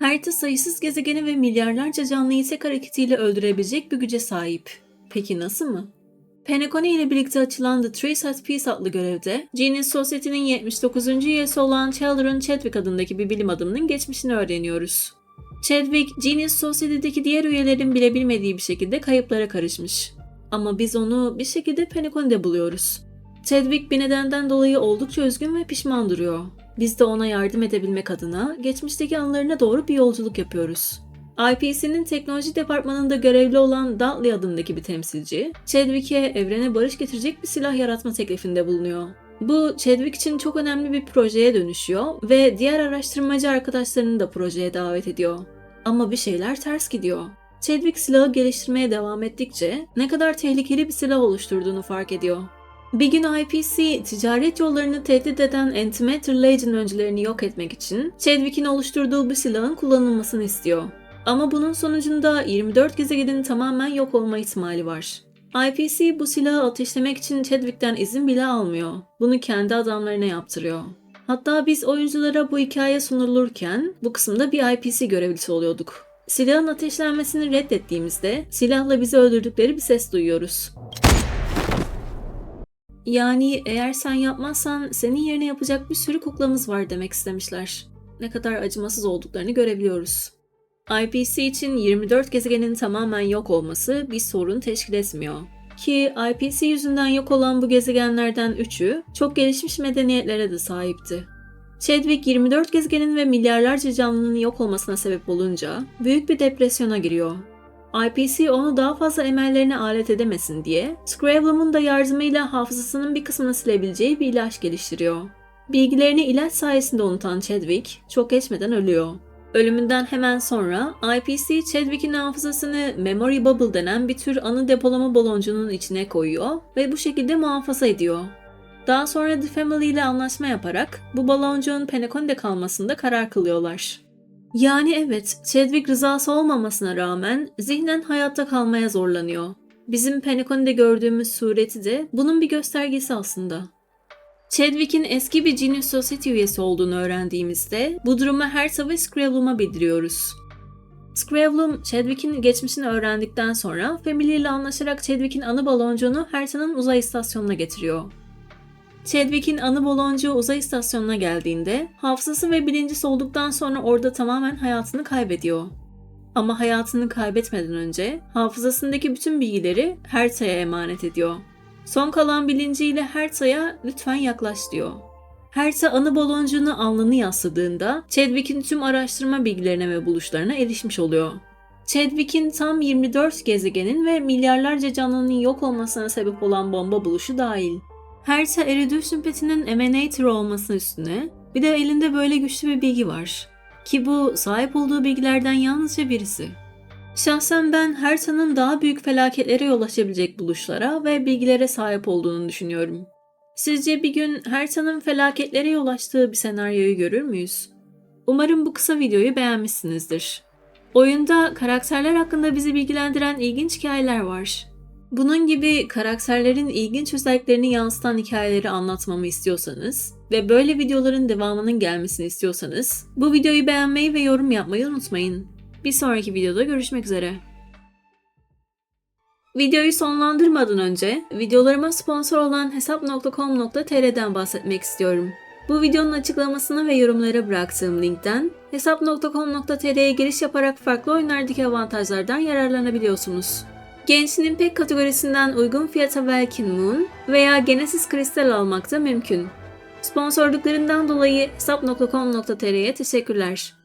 Harita sayısız gezegeni ve milyarlarca canlıyı tek hareketiyle öldürebilecek bir güce sahip. Peki nasıl mı? Penacony ile birlikte açılan The Three Side Peace adlı görevde, Genius Society'nin 79. üyesi olan Children Chadwick adındaki bir bilim adamının geçmişini öğreniyoruz. Chadwick, Genius Society'deki diğer üyelerin bile bilmediği bir şekilde kayıplara karışmış. Ama biz onu bir şekilde Penacony'de buluyoruz. Chadwick bir nedenden dolayı oldukça üzgün ve pişman duruyor. Biz de ona yardım edebilmek adına geçmişteki anılarına doğru bir yolculuk yapıyoruz. IPC'nin teknoloji departmanında görevli olan Dudley adındaki bir temsilci, Chadwick'e evrene barış getirecek bir silah yaratma teklifinde bulunuyor. Bu Chadwick için çok önemli bir projeye dönüşüyor ve diğer araştırmacı arkadaşlarını da projeye davet ediyor. Ama bir şeyler ters gidiyor. Chadwick silahı geliştirmeye devam ettikçe ne kadar tehlikeli bir silah oluşturduğunu fark ediyor. Bir gün IPC, ticaret yollarını tehdit eden Antimatter Legion öncülerini yok etmek için Chadwick'in oluşturduğu bir silahın kullanılmasını istiyor. Ama bunun sonucunda 24 gezegenin tamamen yok olma ihtimali var. IPC bu silahı ateşlemek için Chadwick'ten izin bile almıyor. Bunu kendi adamlarına yaptırıyor. Hatta biz oyunculara bu hikaye sunulurken bu kısımda bir IPC görevlisi oluyorduk. Silahın ateşlenmesini reddettiğimizde silahla bizi öldürdükleri bir ses duyuyoruz. Yani eğer sen yapmazsan senin yerine yapacak bir sürü kuklamız var demek istemişler. Ne kadar acımasız olduklarını görebiliyoruz. IPC için 24 gezegenin tamamen yok olması bir sorun teşkil etmiyor. Ki IPC yüzünden yok olan bu gezegenlerden 3'ü çok gelişmiş medeniyetlere de sahipti. Chadwick 24 gezegenin ve milyarlarca canlının yok olmasına sebep olunca büyük bir depresyona giriyor. IPC onu daha fazla emellerine alet edemesin diye Scravlum'un da yardımıyla hafızasının bir kısmını silebileceği bir ilaç geliştiriyor. Bilgilerini ilaç sayesinde unutan Chadwick çok geçmeden ölüyor. Ölümünden hemen sonra IPC Chadwick'in hafızasını Memory Bubble denen bir tür anı depolama baloncuğunun içine koyuyor ve bu şekilde muhafaza ediyor. Daha sonra The Family ile anlaşma yaparak bu baloncuğun Penacony'de kalmasında karar kılıyorlar. Yani evet, Chadwick rızası olmamasına rağmen zihnen hayatta kalmaya zorlanıyor. Bizim Penacony'de gördüğümüz sureti de bunun bir göstergesi aslında. Chadwick'in eski bir Genius Society üyesi olduğunu öğrendiğimizde bu durumu Hertha ve Scravlum'a bildiriyoruz. Scravlum, Chadwick'in geçmişini öğrendikten sonra Family ile anlaşarak Chadwick'in anı baloncuğunu Hertha'nın uzay istasyonuna getiriyor. Chadwick'in anı baloncuğu uzay istasyonuna geldiğinde hafızası ve bilinci solduktan sonra orada tamamen hayatını kaybediyor. Ama hayatını kaybetmeden önce hafızasındaki bütün bilgileri Hertha'ya emanet ediyor. Son kalan bilinciyle Hertha'ya lütfen yaklaş diyor. Hertha anı baloncuğunu alnını yasladığında Chadwick'in tüm araştırma bilgilerine ve buluşlarına erişmiş oluyor. Chadwick'in tam 24 gezegenin ve milyarlarca canlının yok olmasına sebep olan bomba buluşu dahil. Hertha Eridüs'ün petinin emanator olması üstüne bir de elinde böyle güçlü bir bilgi var. Ki bu sahip olduğu bilgilerden yalnızca birisi. Şahsen ben Hertha'nın daha büyük felaketlere yol açabilecek buluşlara ve bilgilere sahip olduğunu düşünüyorum. Sizce bir gün Hertha'nın felaketlere yol açtığı bir senaryoyu görür müyüz? Umarım bu kısa videoyu beğenmişsinizdir. Oyunda karakterler hakkında bizi bilgilendiren ilginç hikayeler var. Bunun gibi karakterlerin ilginç özelliklerini yansıtan hikayeleri anlatmamı istiyorsanız ve böyle videoların devamının gelmesini istiyorsanız bu videoyu beğenmeyi ve yorum yapmayı unutmayın. Bir sonraki videoda görüşmek üzere. Videoyu sonlandırmadan önce videolarıma sponsor olan hesap.com.tr'den bahsetmek istiyorum. Bu videonun açıklamasına ve yorumlara bıraktığım linkten hesap.com.tr'ye giriş yaparak farklı oyunlardaki avantajlardan yararlanabiliyorsunuz. Gençliğin Impact kategorisinden uygun fiyata Welkin Moon veya Genesis Kristal almak da mümkün. Sponsorluklarından dolayı hesap.com.tr'ye teşekkürler.